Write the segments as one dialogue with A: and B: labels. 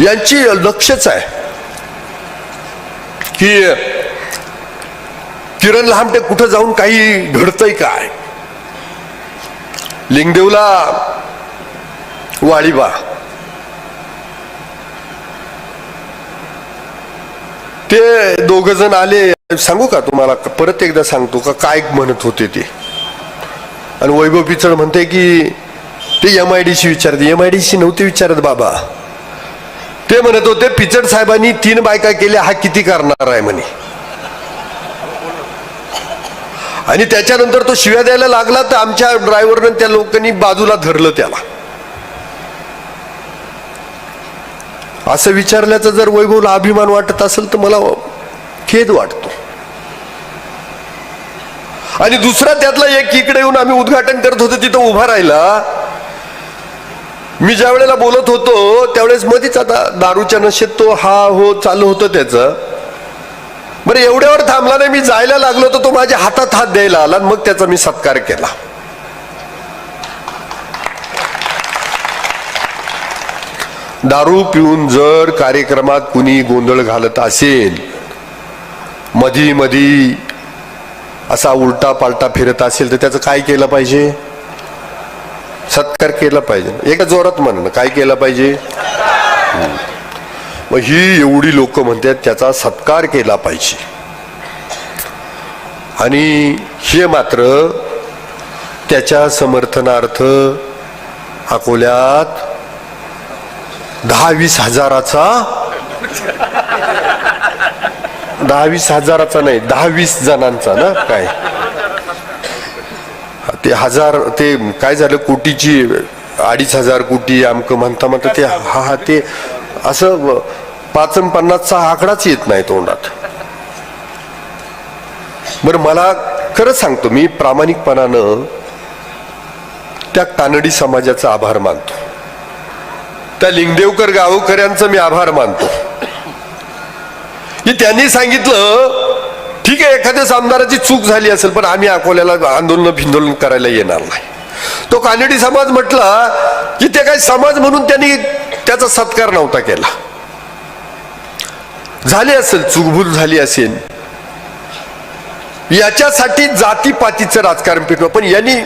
A: यांची लक्षच आहे की किरण लहामटे कुठं जाऊन काही घडतंय काय? लिंगदेवला वाळीबा ते दोघ जण आले सांगू का तुम्हाला? परत एकदा सांगतो का काय म्हणत होते ते? आणि वैभव पिचड म्हणते की ते एम आय डी सी विचारते. एम आय डी सी नव्हते विचारत बाबा. ते म्हणत होते पिचड साहेबांनी तीन बायका केल्या हा किती करणार आहे म्हणे. आणि त्याच्यानंतर तो शिव्या द्यायला लागला तर आमच्या ड्रायव्हरनं त्या लोकांनी बाजूला धरलं त्याला. असं विचारल्याचा जर वैभवला अभिमान वाटत असेल तर मला खेद वाटतो. आणि दुसरा त्यातला एक इकडे येऊन आम्ही उद्घाटन करत होतो तिथं उभा राहिला. मी ज्या वेळेला बोलत होतो त्यावेळेस मध्येच आता दारूच्या नशेत तो हा हो चालू होतं त्याचं. बरं एवढ्यावर थांबला नाही मी जायला लागलो तर तो माझ्या हातात हात द्यायला आला आणि मग त्याचा मी सत्कार केला. दारू पिऊन जर कार्यक्रमात कुणी गोंधळ घालत असेल मधी मधी असा उलटा पालटा फिरत असेल तर त्याचं काय केलं पाहिजे? सत्कार केला पाहिजे. एका जोरात म्हणणं काय केलं पाहिजे? मग ही एवढी लोक म्हणतात त्याचा सत्कार केला पाहिजे. आणि हे मात्र त्याच्या समर्थनार्थ अकोल्यात दहा वीस हजाराचा दहा वीस हजाराचा नाही दहा वीस जणांचा ना काय? ते हजार ते काय झालं कोटीची अडीच हजार कोटी आमकं म्हणता म्हणता ते हा हा ते असं पाच पन्नासचा आकडाच येत नाही तोंडात. बरं मला खरंच सांगतो मी प्रामाणिकपणानं त्या कानडी समाजाचा आभार मानतो. त्या लिंगदेवकर गावकऱ्यांचं मी आभार मानतो. की त्यांनी सांगितलं ठीक आहे एखाद्याच आमदाराची चूक झाली असेल पण आम्ही अकोल्याला आंदोलन भिंदोलन करायला येणार नाही. तो कानडी समाज म्हटला की ते काही समाज म्हणून त्यांनी त्याचा सत्कार नव्हता केला. झाली असेल चुकभूल झाली असेल. याच्यासाठी जातीपातीचं राजकारण पिटलं पण यांनी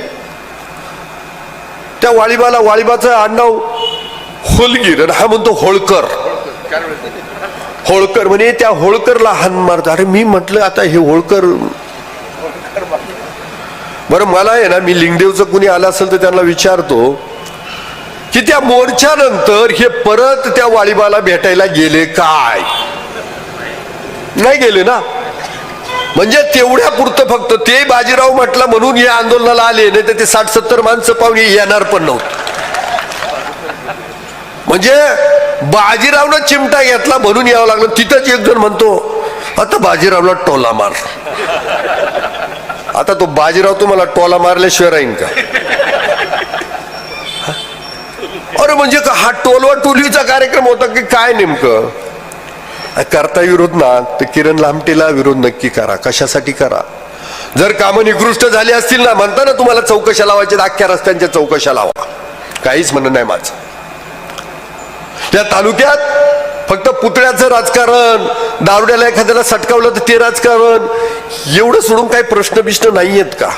A: त्या वाळीबाला वाळीबाचं आडनाव होलगीर हा म्हणतो होळकर. होळकर म्हणे त्या होळकरला हान मारतो. अरे मी म्हटलं आता हे होळकर बरं मला आहे ना मी लिंगदेवचं कुणी आलं असेल तर त्यांना विचारतो की त्या मोर्चानंतर हे परत त्या वाळीबाला भेटायला गेले काय? नाही गेले ना? म्हणजे तेवढ्या पुरतं फक्त ते बाजीराव म्हटलं म्हणून या आंदोलनाला आले नाही तर ते साठ सत्तर माणसं पाहून येणार पण नव्हतं. म्हणजे बाजीरावनं चिमटा घेतला म्हणून यावं लागलं. तिथंच एक जण म्हणतो आता बाजीरावला टोला मार. आता तो बाजीराव तुम्हाला टोला मारल्याशिवाय राहीन का? अरे म्हणजे का हा टोलवा टोलवीचा कार्यक्रम होता की काय नेमकं? करता विरोध ना तर किरण लामटेला विरोध नक्की करा. कशासाठी करा? जर कामं निकृष्ट झाली असतील ना म्हणता ना तुम्हाला चौकशा लावायच्या अख्ख्या रस्त्यांच्या चौकशा लावा. काहीच म्हणणं नाही माझं. त्या तालुक्यात फक्त पुतळ्याचं राजकारण दारुड्याला एखाद्याला सटकावलं तर ते राजकारण एवढं सोडून काही प्रश्न बिश्न नाही आहेत का?